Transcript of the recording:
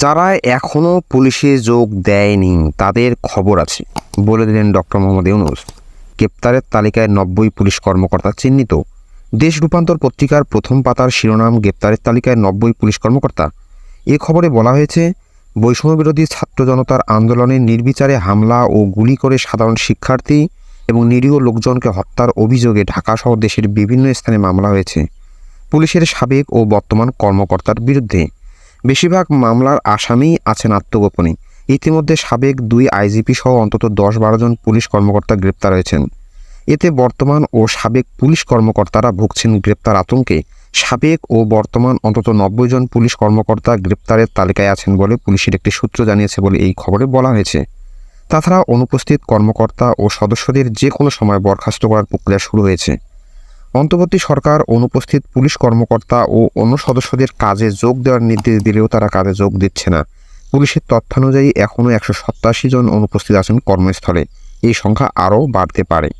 যারা এখনও পুলিশে যোগ দেয়নি, তাদের খবর আছে। বলে দিলেন ডক্টর মোহাম্মদ ইউনুস। গ্রেপ্তারের তালিকায় নব্বই পুলিশ কর্মকর্তা চিহ্নিত। দেশ রূপান্তর পত্রিকার প্রথম পাতার শিরোনাম গ্রেপ্তারের তালিকায় নব্বই পুলিশ কর্মকর্তা। এ খবরে বলা হয়েছে, বৈষম্য বিরোধী ছাত্র জনতার আন্দোলনে নির্বিচারে হামলা ও গুলি করে সাধারণ শিক্ষার্থী এবং নিরীহ লোকজনকে হত্যার অভিযোগে ঢাকাসহ দেশের বিভিন্ন স্থানে মামলা হয়েছে। পুলিশের সাবেক ও বর্তমান কর্মকর্তার বিরুদ্ধে বেশিরভাগ মামলার আসামি আছেন আত্মগোপনে। ইতিমধ্যে সাবেক দুই আইজিপি সহ অন্তত দশ বারো জন পুলিশ কর্মকর্তা গ্রেপ্তার হয়েছেন। এতে বর্তমান ও সাবেক পুলিশ কর্মকর্তারা ভুগছেন গ্রেপ্তার আতঙ্কে। সাবেক ও বর্তমান অন্তত নব্বই জন পুলিশ কর্মকর্তা গ্রেপ্তারের তালিকায় আছেন বলে পুলিশের একটি সূত্র জানিয়েছে বলে এই খবরে বলা হয়েছে। তাছাড়া অনুপস্থিত কর্মকর্তা ও সদস্যদের যে কোনো সময় বরখাস্ত করার প্রক্রিয়া শুরু হয়েছে। অন্তর্বর্তী সরকার, অনুপস্থিত পুলিশ কর্মকর্তা ও অন্য সদস্যদের কাজে যোগ দেওয়ার নির্দেশ দিলেও তারা কাজে যোগ দিচ্ছে না। পুলিশের তথ্যানুযায়ী এখনও একশো জন অনুপস্থিত আছেন কর্মস্থলে। এই সংখ্যা আরও বাড়তে পারে।